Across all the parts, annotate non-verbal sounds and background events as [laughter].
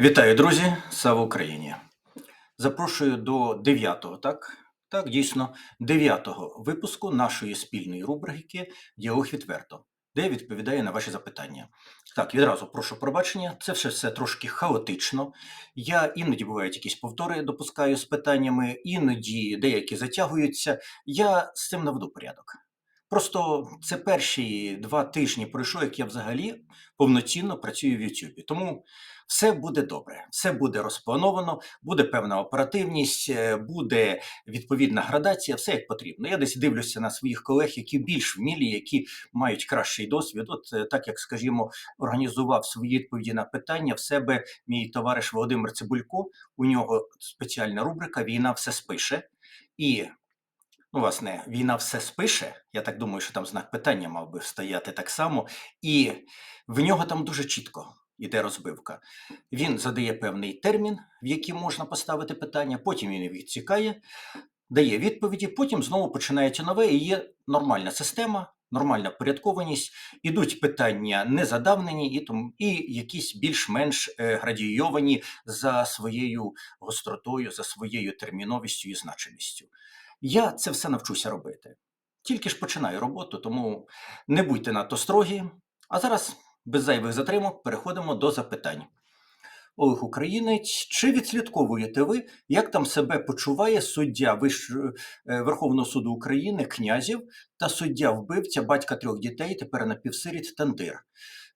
Вітаю, друзі! Слава Україні! Запрошую до 9-го, так? Так, дійсно, 9-го випуску нашої спільної рубрики Діалог відверто, де я відповідаю на ваші запитання. Так, відразу прошу пробачення, це все, все трошки хаотично. Я іноді бувають якісь повтори допускаю з питаннями, іноді деякі затягуються. Я з цим наведу порядок. Просто це перші два тижні пройшло, як я взагалі повноцінно працюю в Ютубі. Тому все буде добре, все буде розплановано, буде певна оперативність, е, буде відповідна градація, все як потрібно. Я десь дивлюся на своїх колег, які більш вмілі, які мають кращий досвід. От е, так як, скажімо, організував свої відповіді на питання в себе мій товариш Володимир Цибулько. У нього спеціальна рубрика Війна все спише. І Ну, власне, війна все спише. Я так думаю, що там знак питання мав би стояти так само, і в нього там дуже чітко йде розбивка. Він задає певний термін, в який можна поставити питання, потім він відсікає, дає відповіді, потім знову починається нове і є нормальна система. Нормальна порядкованість, ідуть питання незадавнені і тому і якісь більш-менш е, градійовані за своєю гостротою, за своєю терміновістю і значимістю. Я це все навчуся робити. Тільки ж починаю роботу, тому не будьте надто строгі. А зараз, без зайвих затримок, переходимо до запитань. Олег Українець, чи відслідковуєте ви, як там себе почуває суддя е, Верховного суду України князів та суддя вбивця батька трьох дітей, тепер напівсиріт Тандир?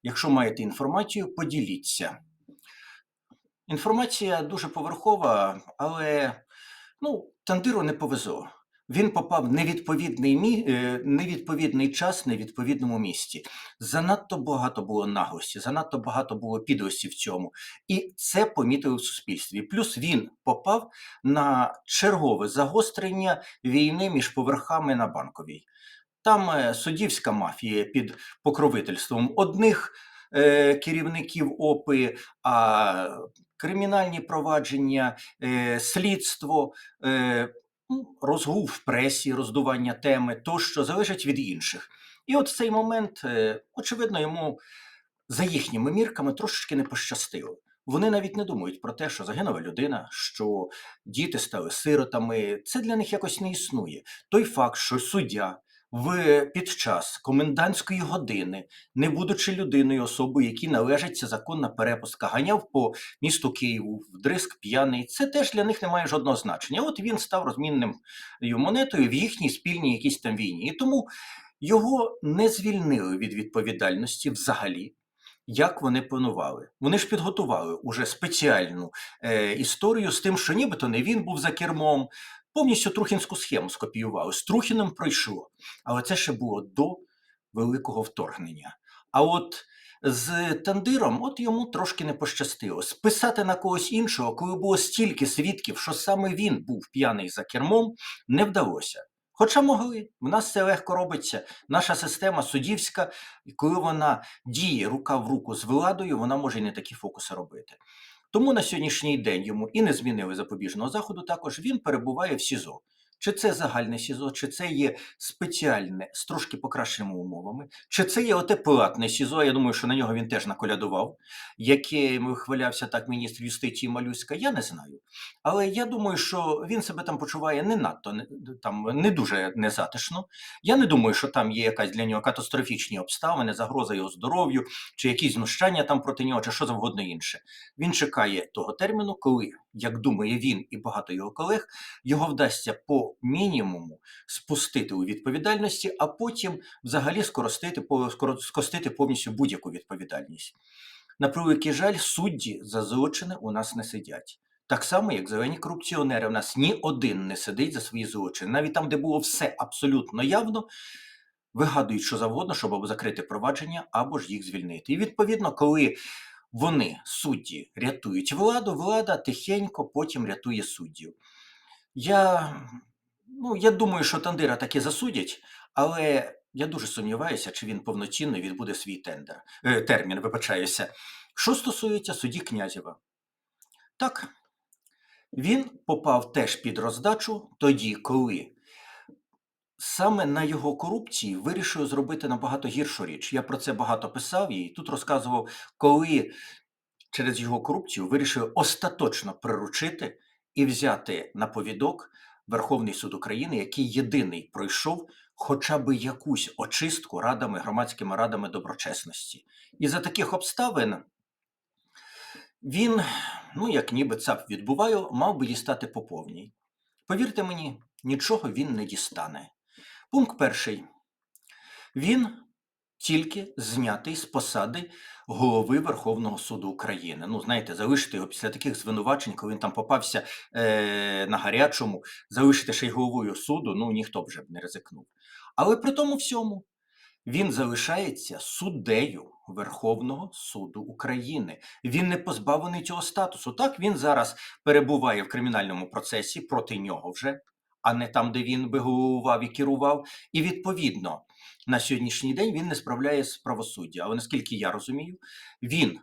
Якщо маєте інформацію, поділіться. Інформація дуже поверхова, але ну, Тандиру не повезло. Він попав в невідповідний, мі... е, невідповідний час в невідповідному місці. Занадто багато було наглості, занадто багато було підлості в цьому. І це помітили в суспільстві. Плюс він попав на чергове загострення війни між поверхами на банковій. Там е, суддівська мафія під покровительством одних е, керівників ОПИ, а кримінальні провадження, е, слідство. Розгул в пресі, роздування теми то, що залежить від інших. І от цей момент, е, очевидно, йому за їхніми мірками трошечки не пощастило. Вони навіть не думають про те, що загинула людина, що діти стали сиротами. Це для них якось не існує. Той факт, що суддя в під час комендантської години, не будучи людиною, особою, якій належиться законна перепустка, ганяв по місту Києву вдриск п'яний. Це теж для них не має жодного значення. От він став розмінним монетою в їхній спільній якійсь там війні. І тому його не звільнили від відповідальності взагалі. Як вони планували? Вони ж підготували уже спеціальну е, історію з тим, що нібито не він був за кермом, повністю трухінську схему скопіювали. З Трухіним пройшло. Але це ще було до великого вторгнення. А от з Тандиром, от йому трошки не пощастило. Списати на когось іншого, коли було стільки свідків, що саме він був п'яний за кермом, не вдалося. Хоча могли, в нас це легко робиться. Наша система суддівська, і коли вона діє рука в руку з владою, вона може і не такі фокуси робити. Тому на сьогоднішній день йому і не змінили запобіжного заходу. Також він перебуває в СІЗО. Чи це загальне СІЗО, чи це є спеціальне з трошки покращеними умовами, чи це є оте платне СІЗО, я думаю, що на нього він теж наколядував, яким вихвалявся так міністр юстиції Малюська, я не знаю. Але я думаю, що він себе там почуває не надто не- там не дуже незатишно. Я не думаю, що там є якась для нього катастрофічні обставини, загроза його здоров'ю, чи якісь знущання там проти нього, чи що завгодно інше. Він чекає того терміну, коли, як думає він і багато його колег, його вдасться по мінімуму спустити у відповідальності, а потім взагалі скоростити, по- скоро- скостити повністю будь-яку відповідальність. На превеликий жаль, судді за злочини у нас не сидять. Так само, як зелені корупціонери, у нас ні один не сидить за свої злочини. Навіть там, де було все абсолютно явно, вигадують що завгодно, щоб або закрити провадження, або ж їх звільнити. І відповідно, коли вони, судді, рятують владу, влада тихенько потім рятує суддів. Я, ну, я думаю, що Тандира таки засудять, але я дуже сумніваюся, чи він повноцінно відбуде свій тендер, е, термін, вибачаюся. Що стосується судді Князєва, так, він попав теж під роздачу тоді, коли саме на його корупції вирішив зробити набагато гіршу річ. Я про це багато писав і тут розказував, коли через його корупцію вирішили остаточно приручити і взяти на повідок Верховний суд України, який єдиний пройшов хоча б якусь очистку радами, громадськими радами доброчесності. І за таких обставин він, ну як ніби цап відбуваю, мав би дістати по повній. Повірте мені, нічого він не дістане. Пункт перший. Він тільки знятий з посади голови Верховного суду України. Ну, знаєте, залишити його після таких звинувачень, коли він там попався е, на гарячому, залишити ще й головою суду, ну ніхто вже б не ризикнув. Але при тому всьому він залишається суддею Верховного суду України. Він не позбавлений цього статусу. Так він зараз перебуває в кримінальному процесі проти нього вже, а не там, де він би головував і керував. І відповідно на сьогоднішній день він не справляє з правосуддя. Але наскільки я розумію, він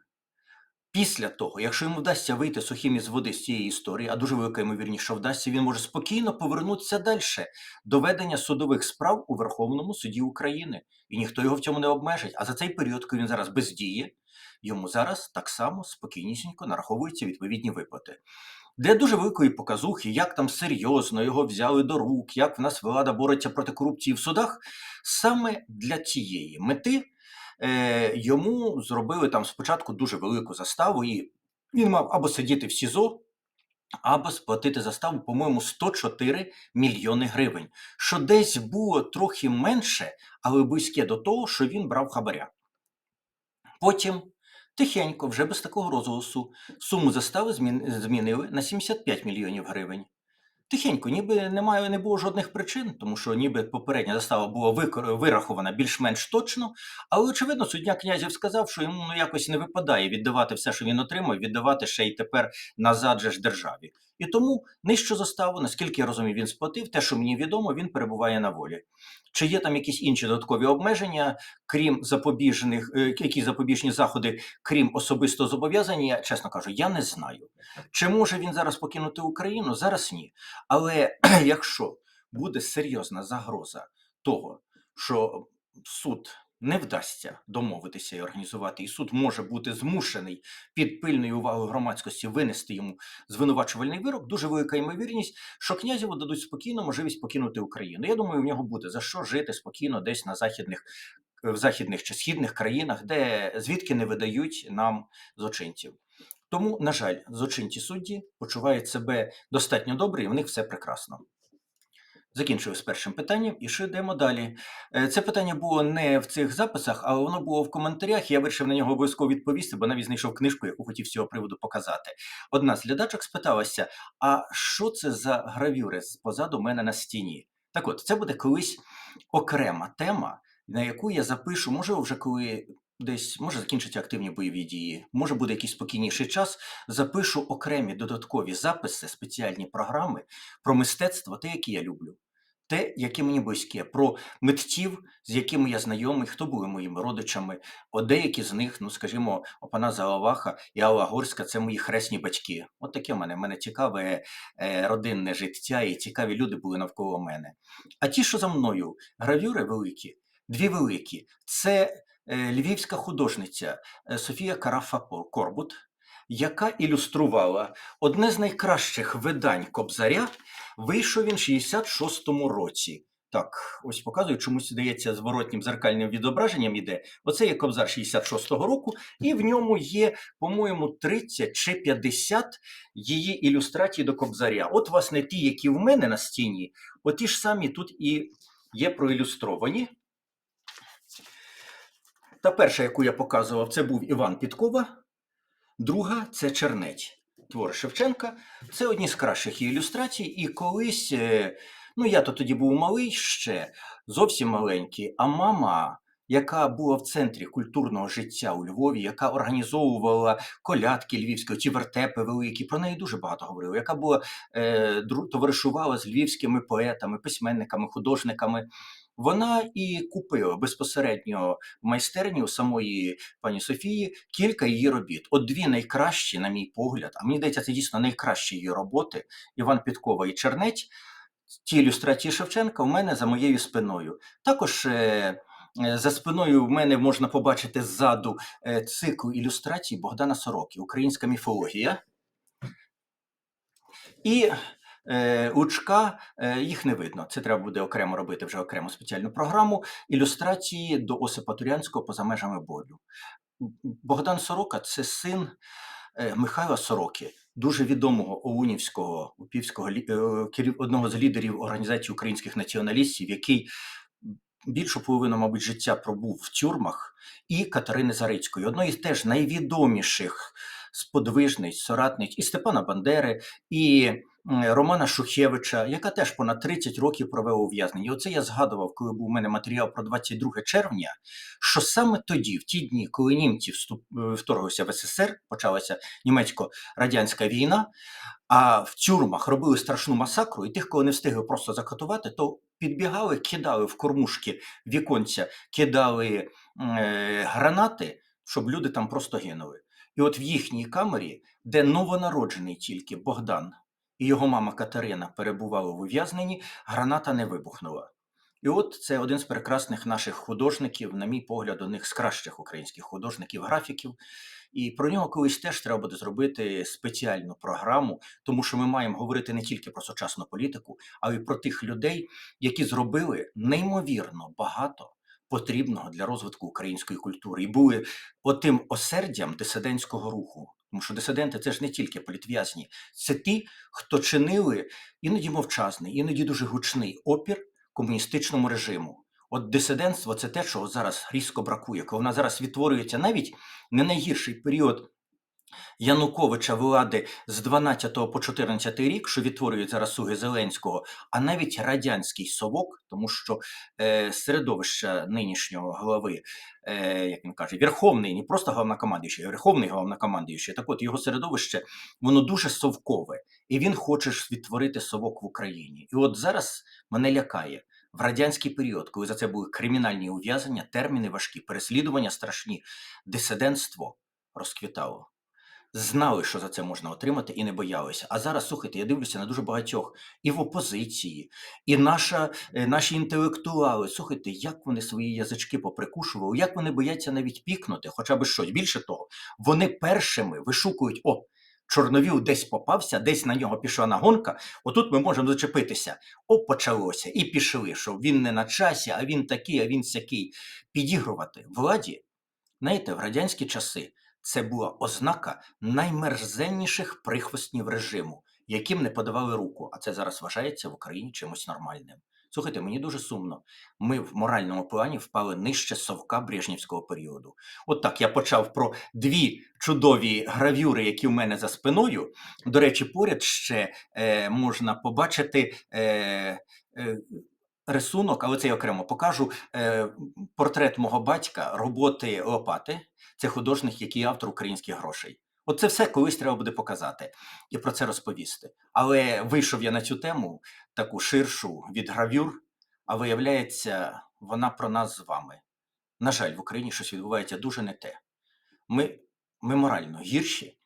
після того, якщо йому вдасться вийти сухим із води з цієї історії, а дуже велика ймовірність, що вдасться, він може спокійно повернутися далі до ведення судових справ у Верховному суді України. І ніхто його в цьому не обмежить. А за цей період, коли він зараз бездіє, йому зараз так само спокійнісінько нараховуються відповідні виплати. Для дуже великої показухи, як там серйозно його взяли до рук, як в нас влада бореться проти корупції в судах, саме для цієї мети е, йому зробили там спочатку дуже велику заставу, і він мав або сидіти в СІЗО, або сплатити заставу, по-моєму, 104 мільйони гривень, що десь було трохи менше, але близьке до того, що він брав хабаря. Потім тихенько, вже без такого розголосу, суму застави змінили на 75 мільйонів гривень. Тихенько, ніби немає, не було жодних причин, тому що ніби попередня застава була вирахована більш-менш точно, але очевидно, суддя князів сказав, що йому ну, якось не випадає віддавати все, що він отримав, віддавати ще й тепер назад же ж державі. І тому нижчу заставу, наскільки я розумію, він сплатив. Те, що мені відомо, він перебуває на волі. Чи є там якісь інші додаткові обмеження, крім запобіжних, е, які запобіжні заходи, крім особистого зобов'язання, я чесно кажу, я не знаю. Чи може він зараз покинути Україну? Зараз ні. Але [clears throat] якщо буде серйозна загроза того, що суд не вдасться домовитися і організувати, і суд може бути змушений під пильною увагою громадськості винести йому звинувачувальний вирок, дуже велика ймовірність, що князеву дадуть спокійно можливість покинути Україну. Я думаю, в нього буде за що жити спокійно десь на західних. В західних чи східних країнах, де звідки не видають нам злочинців. Тому, на жаль, злочинці судді почувають себе достатньо добре, і в них все прекрасно. Закінчили з першим питанням і ще йдемо далі. Е, Це питання було не в цих записах, але воно було в коментарях. Я вирішив на нього обов'язково відповісти, бо навіть знайшов книжку, яку хотів з цього приводу показати. Одна з глядачок спиталася: а що це за гравюри позаду мене на стіні? Так от, це буде колись окрема тема, на яку я запишу, може, вже коли десь може закінчаться активні бойові дії, може буде якийсь спокійніший час. Запишу окремі додаткові записи, спеціальні програми про мистецтво, те, яке я люблю, те, яке мені близьке, про митців, з якими я знайомий, хто були моїми родичами. От деякі з них, ну скажімо, Опаназа Алаваха і Алла Горська це мої хресні батьки. От таке в мене. В мене цікаве е, родинне життя і цікаві люди були навколо мене. А ті, що за мною, гравюри великі, дві великі, це львівська художниця е, Софія Карафа Корбут, яка ілюструвала одне з найкращих видань Кобзаря. Вийшов він в 66-му році. Так, ось показую, чомусь здається, зворотнім зеркальним відображенням іде. Оце є Кобзар 66-го року, і в ньому є, по-моєму, 30 чи 50 її ілюстрацій до Кобзаря. От, власне, ті, які в мене на стіні, от ті ж самі тут і є проілюстровані. Та перша, яку я показував, це був Іван Підкова, друга це Чернець. Твори Шевченка. Це одні з кращих ілюстрацій. І колись, е, ну я то тоді був малий ще, зовсім маленький, а мама, яка була в центрі культурного життя у Львові, яка організовувала колядки львівські, ці вертепи великі, про неї дуже багато говорили, яка була е, товаришувала з львівськими поетами, письменниками, художниками. Вона і купила безпосередньо в майстерні у самої пані Софії кілька її робіт. От дві найкращі, на мій погляд, а мені здається, це дійсно найкращі її роботи Іван Підкова і Чернець. Ті ілюстрації Шевченка в мене за моєю спиною. Також е, е, за спиною в мене можна побачити ззаду е, цикл ілюстрацій Богдана Сороки, Українська міфологія. І е, Лучка е, їх не видно. Це треба буде окремо робити вже окрему спеціальну програму. Ілюстрації до Осипа Турянського поза межами болю. Богдан Сорока це син е, Михайла Сороки, дуже відомого Оунівського упівського одного з лідерів організації українських націоналістів, який більшу половину, мабуть, життя пробув в тюрмах, і Катерини Зарицької, одної з теж найвідоміших сподвижниць, соратниць і Степана Бандери, і Романа Шухевича, яка теж понад 30 років провела ув'язнення. Оце я згадував, коли був у мене матеріал про 22 червня, що саме тоді, в ті дні, коли німці вступ... е, вторглися в СССР, почалася німецько-радянська війна, а в тюрмах робили страшну масакру, і тих, кого не встигли просто закатувати, то підбігали, кидали в кормушки віконця, кидали е, гранати, щоб люди там просто гинули. І от в їхній камері, де новонароджений тільки Богдан і його мама Катерина перебували в ув'язненні, граната не вибухнула. І от це один з прекрасних наших художників, на мій погляд, одних з кращих українських художників, графіків. І про нього колись теж треба буде зробити спеціальну програму, тому що ми маємо говорити не тільки про сучасну політику, а й про тих людей, які зробили неймовірно багато потрібного для розвитку української культури і були отим осердям дисидентського руху. Тому що дисиденти це ж не тільки політв'язні, це ті, хто чинили іноді мовчазний, іноді дуже гучний опір комуністичному режиму. От дисидентство це те, чого зараз різко бракує, коли вона зараз відтворюється навіть не найгірший період Януковича влади з 12 по 14 рік, що відтворюють зараз суги Зеленського, а навіть радянський совок, тому що е, середовище нинішнього голови, е, як він каже, верховний, не просто головнокомандуючий, а верховний головнокомандуючий. Так от його середовище, воно дуже совкове, і він хоче відтворити совок в Україні. І от зараз мене лякає. В радянський період, коли за це були кримінальні ув'язнення, терміни важкі, переслідування страшні, дисидентство розквітало знали, що за це можна отримати, і не боялися. А зараз слухайте, я дивлюся на дуже багатьох і в опозиції, і наша, е, наші інтелектуали. Слухайте, як вони свої язички поприкушували, як вони бояться навіть пікнути, хоча б щось. Більше того, вони першими вишукують о. Чорновіл десь попався, десь на нього пішла нагонка. Отут ми можемо зачепитися. О, почалося. І пішли, що він не на часі, а він такий, а він сякий. Підігрувати владі, знаєте, в радянські часи це була ознака наймерзенніших прихвостнів режиму, яким не подавали руку. А це зараз вважається в Україні чимось нормальним. Слухайте, мені дуже сумно. Ми в моральному плані впали нижче совка брежнівського періоду. От так я почав про дві чудові гравюри, які в мене за спиною. До речі, поряд ще е, можна побачити. Е, е, Рисунок, але це я окремо покажу. Е, портрет мого батька, роботи Лопати. Це художник, який автор українських грошей. От це все колись треба буде показати і про це розповісти. Але вийшов я на цю тему таку ширшу від гравюр, а виявляється, вона про нас з вами. На жаль, в Україні щось відбувається дуже не те. Ми, ми морально гірші,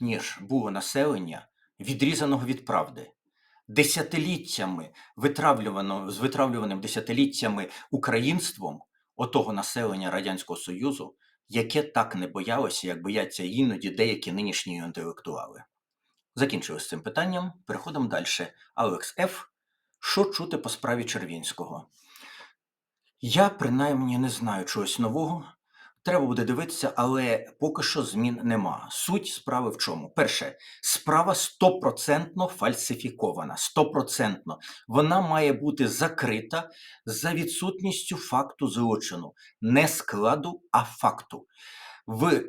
ніж було населення, відрізаного від правди. Десятиліттями витравлювано, з витравлюваним десятиліттями українством отого населення Радянського Союзу, яке так не боялося, як бояться іноді деякі нинішні інтелектуали. Закінчили з цим питанням. Переходимо далі. Алекс Ф. Що чути по справі Червінського? Я принаймні не знаю чогось нового. Треба буде дивитися, але поки що змін нема. Суть справи в чому? Перше, справа стопроцентно фальсифікована. Стопроцентно. Вона має бути закрита за відсутністю факту злочину, не складу, а факту. В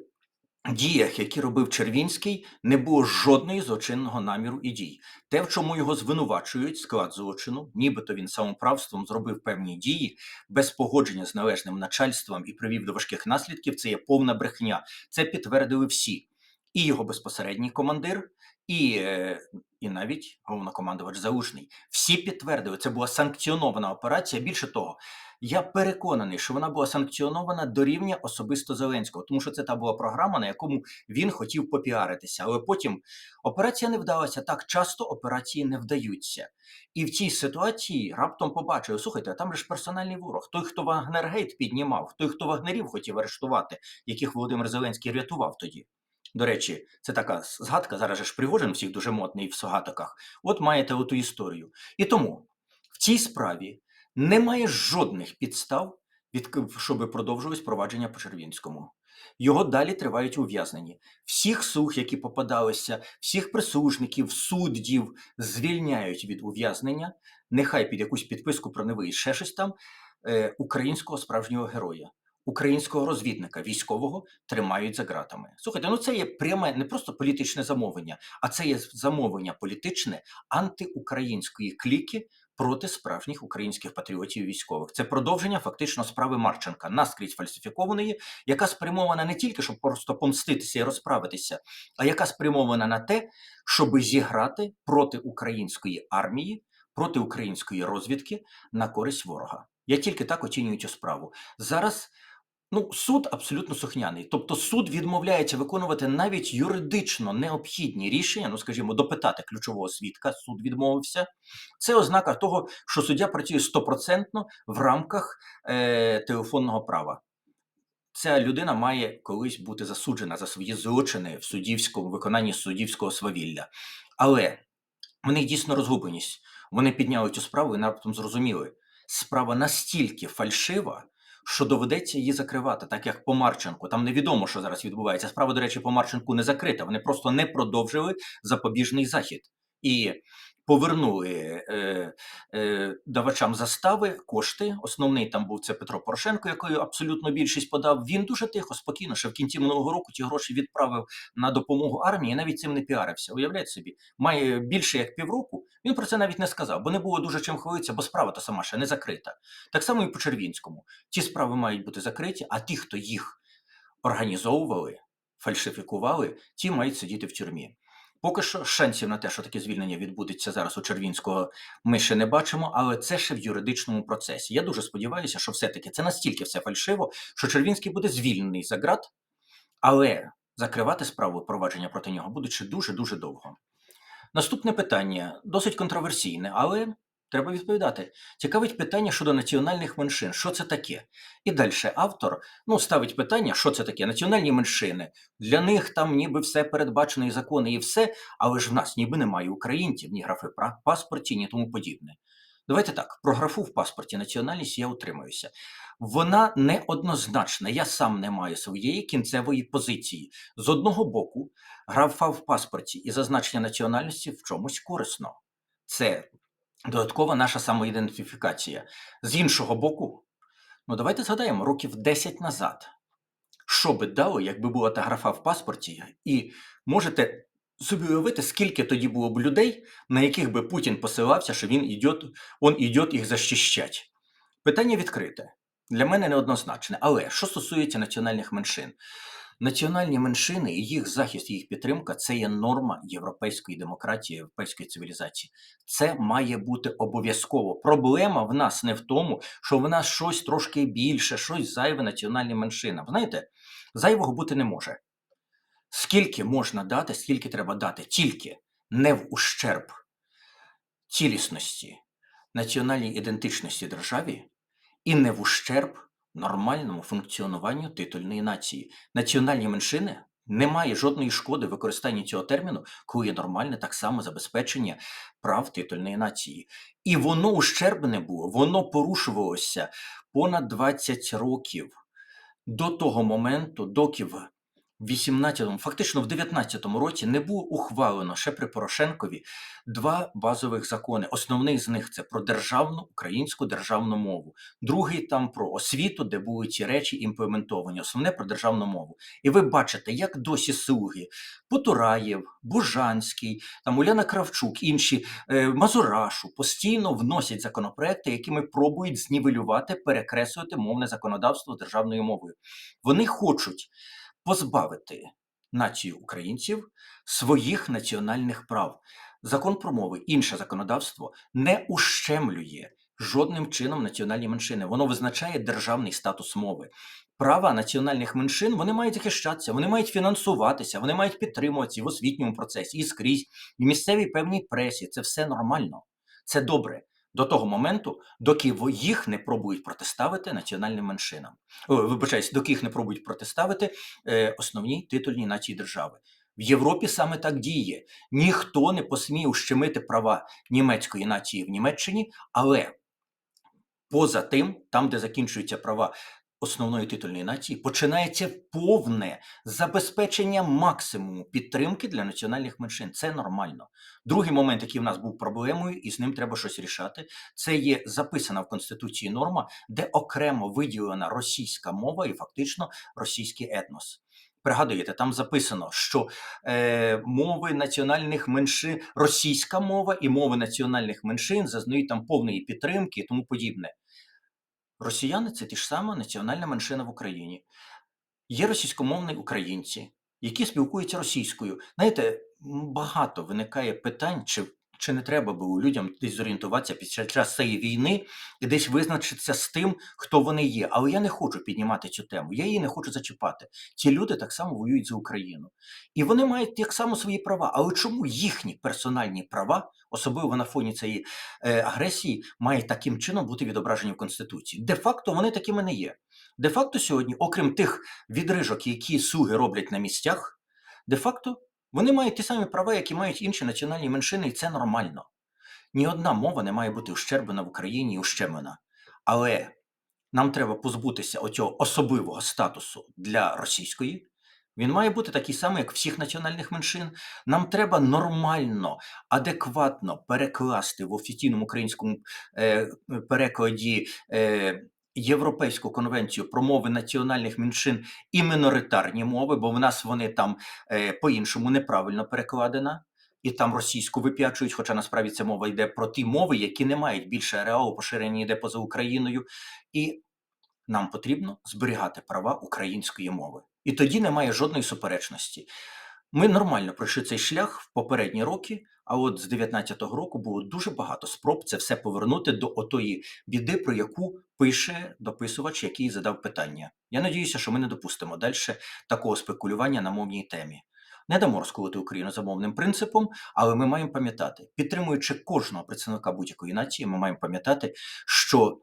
діях, які робив Червінський, не було жодної злочинного наміру і дій. Те, в чому його звинувачують, склад злочину, нібито він самоправством зробив певні дії без погодження з належним начальством і привів до важких наслідків, це є повна брехня. Це підтвердили всі. і його безпосередній командир, і, е, і навіть головнокомандувач Залужний. Всі підтвердили, це була санкціонована операція. Більше того, я переконаний, що вона була санкціонована до рівня особисто Зеленського, тому що це та була програма, на якому він хотів попіаритися. Але потім операція не вдалася. Так часто операції не вдаються. І в цій ситуації раптом побачили: слухайте, а там ж персональний ворог. Той, хто Вагнергейт піднімав, той, хто вагнерів хотів арештувати, яких Володимир Зеленський рятував тоді. До речі, це така згадка. Зараз же ж Пригожин всіх дуже модний в згадках. От маєте оту історію. І тому в цій справі немає жодних підстав, від щоб продовжувалось провадження по Червінському. Його далі тривають ув'язнені. Всіх слуг, які попадалися, всіх прислужників, суддів звільняють від ув'язнення, нехай під якусь підписку про невиїзд ще щось там, е, українського справжнього героя. Українського розвідника військового тримають за ґратами. Слухайте, ну це є пряме не просто політичне замовлення, а це є замовлення політичне антиукраїнської кліки проти справжніх українських патріотів і військових. Це продовження фактично справи Марченка, наскрізь фальсифікованої, яка спрямована не тільки щоб просто помститися і розправитися, а яка спрямована на те, щоб зіграти проти української армії, проти української розвідки на користь ворога. Я тільки так оцінюю цю справу зараз. Ну, суд абсолютно сухняний. Тобто суд відмовляється виконувати навіть юридично необхідні рішення, ну скажімо, допитати ключового свідка, суд відмовився. Це ознака того, що суддя працює стопроцентно в рамках е, телефонного права. Ця людина має колись бути засуджена за свої злочини в суддівському виконанні суддівського свавілля. Але в них дійсно розгубленість. Вони підняли цю справу і раптом зрозуміли, справа настільки фальшива що доведеться її закривати, так як по Марченку. Там невідомо, що зараз відбувається. Справа, до речі, по Марченку не закрита. Вони просто не продовжили запобіжний захід і повернули е, е, давачам застави кошти. Основний там був це Петро Порошенко, який абсолютно більшість подав. Він дуже тихо, спокійно, ще в кінці минулого року ті гроші відправив на допомогу армії. Навіть цим не піарився. Уявляєте собі, має більше як півроку. Він про це навіть не сказав, бо не було дуже чим хвилитися, бо справа та сама ще не закрита. Так само і по Червінському. Ті справи мають бути закриті, а ті, хто їх організовували, фальшифікували, ті мають сидіти в тюрмі. Поки що шансів на те, що таке звільнення відбудеться зараз у Червінського, ми ще не бачимо, але це ще в юридичному процесі. Я дуже сподіваюся, що все-таки це настільки все фальшиво, що Червінський буде звільнений за ґрат, але закривати справу провадження проти нього буде ще дуже дуже довго. Наступне питання досить контроверсійне, але треба відповідати. Цікавить питання щодо національних меншин. Що це таке? І далі автор ну, ставить питання, що це таке? Національні меншини. Для них там ніби все передбачено і закони, і все, але ж в нас ніби немає українців, ні графи в паспорті, ні тому подібне. Давайте так, про графу в паспорті національність я утримуюся. Вона неоднозначна. Я сам не маю своєї кінцевої позиції. З одного боку, графа в паспорті і зазначення національності в чомусь корисно. Це додаткова наша самоідентифікація. З іншого боку, ну давайте згадаємо років 10 назад. Що би дало, якби була та графа в паспорті, і можете собі уявити, скільки тоді було б людей, на яких би Путін посилався, що він ідет, он ідет їх захищать. Питання відкрите. Для мене неоднозначне. Але що стосується національних меншин, національні меншини і їх захист, їх підтримка це є норма європейської демократії, європейської цивілізації. Це має бути обов'язково. Проблема в нас не в тому, що в нас щось трошки більше, щось зайве національним меншинам. Знаєте, зайвого бути не може. Скільки можна дати, скільки треба дати, тільки не в ущерб цілісності національній ідентичності державі і не в ущерб нормальному функціонуванню титульної нації. Національні меншини немає жодної шкоди в використанні цього терміну, коли є нормальне так само забезпечення прав титульної нації. І воно ущербне було, воно порушувалося понад 20 років до того моменту, доки в 18-му, фактично в 19-му році не було ухвалено ще при Порошенкові два базових закони. Основний з них це про державну українську державну мову, другий там про освіту, де були ці речі імплементовані. Основне про державну мову. І ви бачите, як досі слуги Потураєв, Бужанський, там Уляна Кравчук, інші е, Мазурашу постійно вносять законопроекти, якими пробують знівелювати, перекреслювати мовне законодавство державною мовою. Вони хочуть позбавити націю українців своїх національних прав. Закон про мови, інше законодавство не ущемлює жодним чином національні меншини. Воно визначає державний статус мови. Права національних меншин вони мають захищатися, вони мають фінансуватися, вони мають підтримуватися в освітньому процесі і скрізь, і місцевій певній пресі. Це все нормально, це добре. До того моменту, доки їх не пробують протиставити національним меншинам. Вибачаюсь, доки їх не пробують протиставити е, основній титульній нації держави. В Європі саме так діє. Ніхто не посміє ущемити права німецької нації в Німеччині, але поза тим, там, де закінчуються права основної титульної нації, починається повне забезпечення максимуму підтримки для національних меншин. Це нормально. Другий момент, який в нас був проблемою, і з ним треба щось рішати, це є записана в Конституції норма, де окремо виділена російська мова і фактично російський етнос. Пригадуєте, там записано, що е, мови національних меншин, російська мова і мови національних меншин зазнають там повної підтримки і тому подібне. Росіяни це ті ж сама національна меншина в Україні. Є російськомовні українці, які спілкуються російською. Знаєте, багато виникає питань, чи, чи не треба було людям десь зорієнтуватися під час цієї війни і десь визначитися з тим, хто вони є. Але я не хочу піднімати цю тему, я її не хочу зачіпати. Ці люди так само воюють за Україну. І вони мають так само свої права. Але чому їхні персональні права, особливо на фоні цієї е, агресії, мають таким чином бути відображені в Конституції? Де-факто вони такими не є. Де-факто сьогодні, окрім тих відрижок, які суги роблять на місцях, де-факто вони мають ті самі права, які мають інші національні меншини, і це нормально. Ні одна мова не має бути ущербана в Україні і ущемлена. Але нам треба позбутися оцього особливого статусу для російської. Він має бути такий самий, як всіх національних меншин. Нам треба нормально, адекватно перекласти в офіційному українському е, перекладі е, Європейську конвенцію про мови національних меншин і миноритарні мови, бо в нас вони там е, по-іншому неправильно перекладена. І там російську вип'ячують, хоча насправді ця мова йде про ті мови, які не мають більше ареалу поширення йде поза Україною. І нам потрібно зберігати права української мови. І тоді немає жодної суперечності. Ми нормально пройшли цей шлях в попередні роки, а от з 19-го року було дуже багато спроб це все повернути до отої біди, про яку пише дописувач, який задав питання. Я надіюся, що ми не допустимо далі такого спекулювання на мовній темі. Не дамо розколоти Україну за мовним принципом, але ми маємо пам'ятати, підтримуючи кожного представника будь-якої нації, ми маємо пам'ятати, що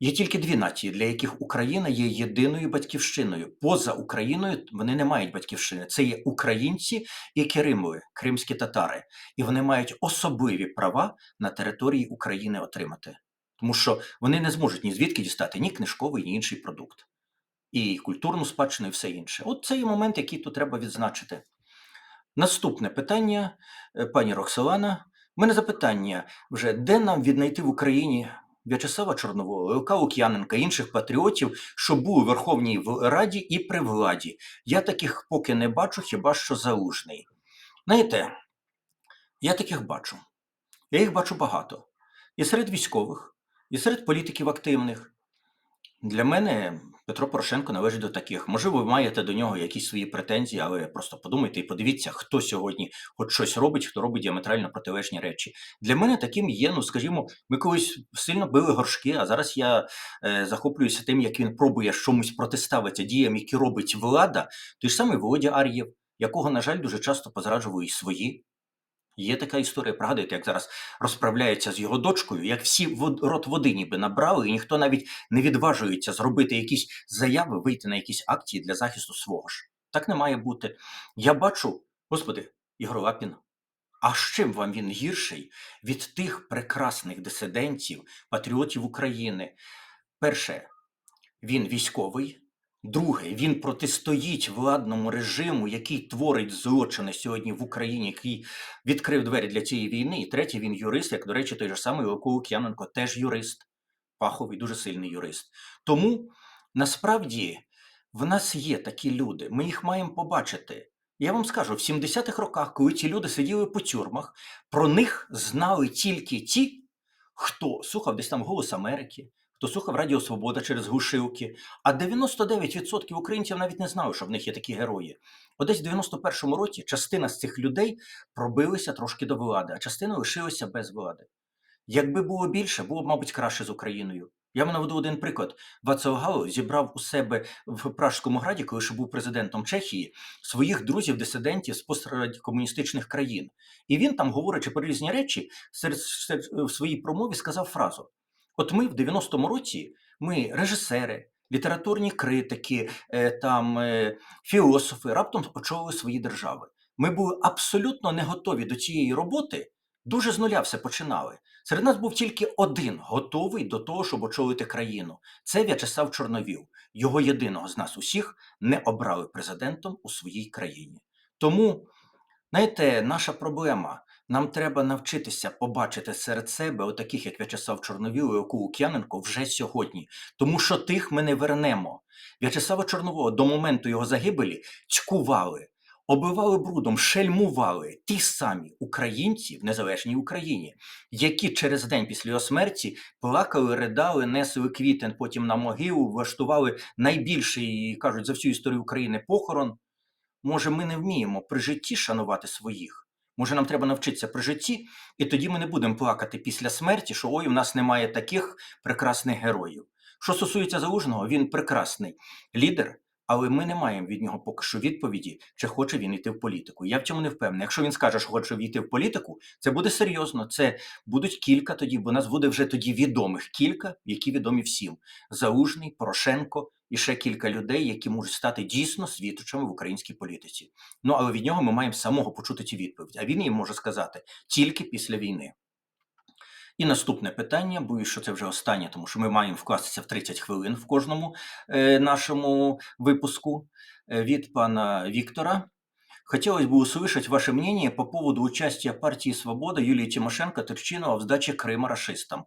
Є тільки дві нації, для яких Україна є єдиною батьківщиною. Поза Україною вони не мають батьківщини. Це є українці і керимові, кримські татари, і вони мають особливі права на території України отримати, тому що вони не зможуть ні звідки дістати ні книжковий, ні інший продукт, і культурну спадщину, і все інше. От це є момент, який тут треба відзначити. Наступне питання, е, пані Роксолана. У мене запитання вже, де нам віднайти в Україні В'ячеслава Чорновола, Левка Лук'яненка, інших патріотів, що були в Верховній Раді і при владі. Я таких поки не бачу, хіба що залужний. Знаєте, я таких бачу. Я їх бачу багато. І серед військових, і серед політиків активних. Для мене Петро Порошенко належить до таких. Можливо, ви маєте до нього якісь свої претензії, але просто подумайте і подивіться, хто сьогодні хоч щось робить, хто робить діаметрально протилежні речі. Для мене таким є, ну скажімо, ми колись сильно били горшки, а зараз я е, захоплююся тим, як він пробує чомусь протиставитися діям, які робить влада. Той ж самий Володя Ар'єв, якого, на жаль, дуже часто позраджували і свої. Є така історія, пригадуєте, як зараз розправляється з його дочкою, як всі вод, рот води ніби набрали, і ніхто навіть не відважується зробити якісь заяви, вийти на якісь акції для захисту свого ж. Так не має бути. Я бачу, господи, Ігор Лапін, а з чим вам він гірший від тих прекрасних дисидентів, патріотів України? Перше, він військовий. Друге, він протистоїть владному режиму, який творить злочини сьогодні в Україні, який відкрив двері для цієї війни. І третє, він юрист, як, до речі, той же самий Луко Лук'яненко, теж юрист, фаховий, дуже сильний юрист. Тому насправді в нас є такі люди, ми їх маємо побачити. Я вам скажу, в 70-х роках, коли ці люди сиділи по тюрмах, про них знали тільки ті, хто слухав десь там Голос Америки, хто слухав Радіо Свобода через глушилки, а 99% українців навіть не знали, що в них є такі герої. От десь в 91-му році частина з цих людей пробилися трошки до влади, а частина лишилася без влади. Якби було більше, було б, мабуть, краще з Україною. Я вам наведу один приклад. Вацлав Гавел зібрав у себе в Пражському граді, коли ще був президентом Чехії, своїх друзів-дисидентів з посткомуністичних країн. І він там, говорячи про різні речі, серед, серед, в своїй промові сказав фразу: От ми в 90-му році, ми режисери, літературні критики, е, там, е, філософи, раптом очолили свої держави. Ми були абсолютно не готові до цієї роботи, дуже з нуля все починали. Серед нас був тільки один готовий до того, щоб очолити країну. Це В'ячеслав Чорновіл. Його єдиного з нас усіх не обрали президентом у своїй країні. Тому, знаєте, наша проблема. Нам треба навчитися побачити серед себе отаких, як В'ячеслав Чорновіл і Оку Лук'яненко, вже сьогодні. Тому що тих ми не вернемо. В'ячеслава Чорнового до моменту його загибелі цькували, оббивали брудом, шельмували ті самі українці в незалежній Україні, які через день після його смерті плакали, ридали, несли квітен потім на могилу, влаштували найбільший, кажуть, за всю історію України похорон. Може, ми не вміємо при житті шанувати своїх. Може, нам треба навчитися при житті, і тоді ми не будемо плакати після смерті, що ой, у нас немає таких прекрасних героїв. Що стосується залужного, він прекрасний лідер, але ми не маємо від нього поки що відповіді, чи хоче він йти в політику. Я в цьому не впевнений. Якщо він скаже, що хоче війти в політику, це буде серйозно. Це будуть кілька тоді, бо нас буде вже тоді відомих кілька, які відомі всім: Залужний, Порошенко і ще кілька людей, які можуть стати дійсно світочами в українській політиці. Ну але від нього ми маємо самого почути ці відповіді. А він їм може сказати тільки після війни. І наступне питання, боюсь, що це вже останнє, тому що ми маємо вкластися в 30 хвилин в кожному е, нашому выпуску э, від пана Виктора. Хотелось бы услышать ваше мнение по поводу участия партии «Свобода» Юлии Тимошенко Турчинова в сдаче Крыма расистам.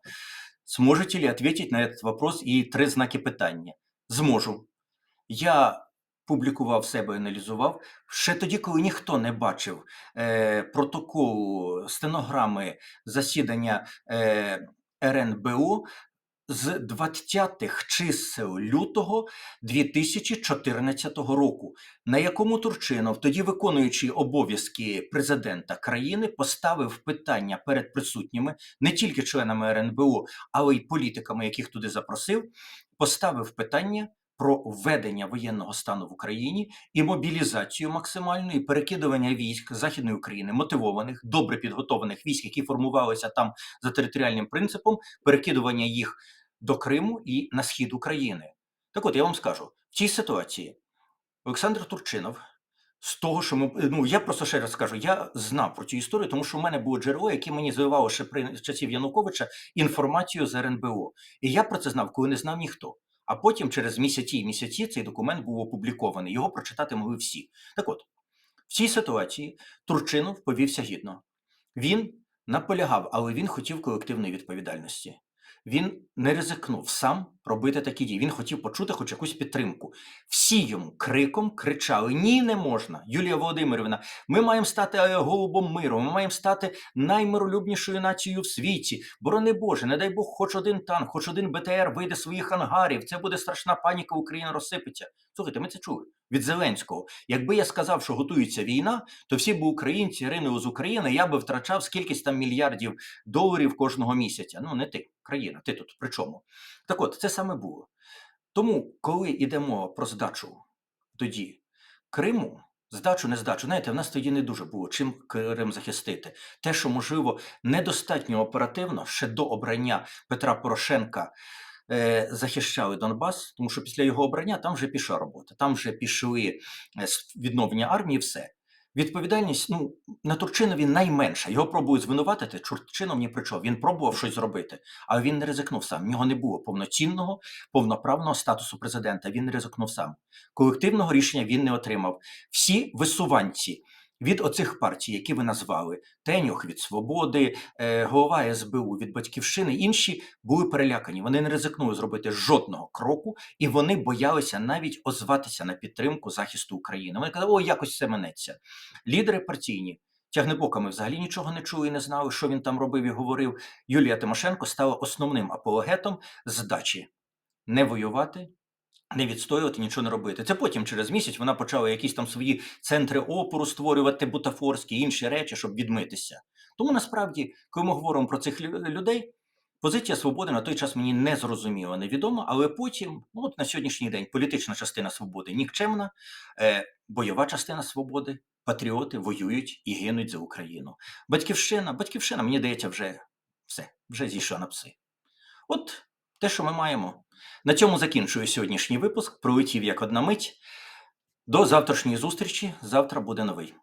Сможете ли ответить на этот вопрос і три знаки питання? Зможу. Я публікував себе, аналізував ще тоді, коли ніхто не бачив е, протоколу стенограми засідання е, РНБО з 20-х чисел лютого 2014 року, на якому Турчинов, тоді виконуючий обов'язки президента країни, поставив питання перед присутніми не тільки членами РНБО, але й політиками, яких туди запросив, поставив питання про введення воєнного стану в Україні і мобілізацію максимальну, і перекидування військ Західної України, мотивованих, добре підготованих військ, які формувалися там за територіальним принципом, перекидування їх до Криму і на схід України. Так от я вам скажу, в цій ситуації Олександр Турчинов. З того, що ми ну я просто ще раз скажу, я знав про цю історію, тому що в мене було джерело, яке мені завивало ще при часів Януковича інформацію з РНБО. І я про це знав, коли не знав ніхто. А потім, через місяці і місяці, цей документ був опублікований. Його прочитати могли всі. Так от, в цій ситуації Турчинов повівся гідно. Він наполягав, але він хотів колективної відповідальності. Він не ризикнув сам робити такі дії. Він хотів почути хоч якусь підтримку. Всі йому криком кричали: Ні, не можна. Юлія Володимирівна, ми маємо стати е, голубом миру, ми маємо стати наймиролюбнішою нацією в світі. Борони Боже, не дай Бог, хоч один танк, хоч один БТР вийде своїх ангарів. Це буде страшна паніка, Україна розсипеться. Слухайте, ми це чули від Зеленського. Якби я сказав, що готується війна, то всі б українці ринули з України, я би втрачав скількись там мільярдів доларів кожного місяця. Ну не ти, країна, ти тут при чому? Так от, це саме було. Тому, коли йдемо про здачу тоді Криму, здачу, не здачу, знаєте, в нас тоді не дуже було чим Крим захистити. Те, що, можливо, недостатньо оперативно ще до обрання Петра Порошенка захищали Донбас, тому що після його обрання там вже пішла робота, там вже пішли е, відновлення армії, все. Відповідальність ну, на Турчинові найменша. Його пробують звинуватити. Турчинов ні при чому. Він пробував щось зробити, але він не ризикнув сам. В нього не було повноцінного, повноправного статусу президента. Він не ризикнув сам. Колективного рішення він не отримав. Всі висуванці від оцих партій, які ви назвали, Тенюх від Свободи, е, голова СБУ від Батьківщини, інші були перелякані. Вони не ризикнули зробити жодного кроку, і вони боялися навіть озватися на підтримку захисту України. Вони казали, о, якось це минеться. Лідери партійні Тягнебока ми взагалі нічого не чули і не знали, що він там робив і говорив. Юлія Тимошенко стала основним апологетом здачі не воювати, не відстоювати, нічого не робити. Це потім, через місяць, вона почала якісь там свої центри опору створювати, бутафорські, інші речі, щоб відмитися. Тому насправді, коли ми говоримо про цих людей, позиція свободи на той час мені не зрозуміла, невідома, але потім, ну от на сьогоднішній день, політична частина свободи нікчемна, е, бойова частина свободи, патріоти воюють і гинуть за Україну. Батьківщина, батьківщина, мені здається, вже все, вже зійшла на пси. От те, що ми маємо. На цьому закінчую сьогоднішній випуск. Пролетів як одна мить. До завтрашньої зустрічі. Завтра буде новий.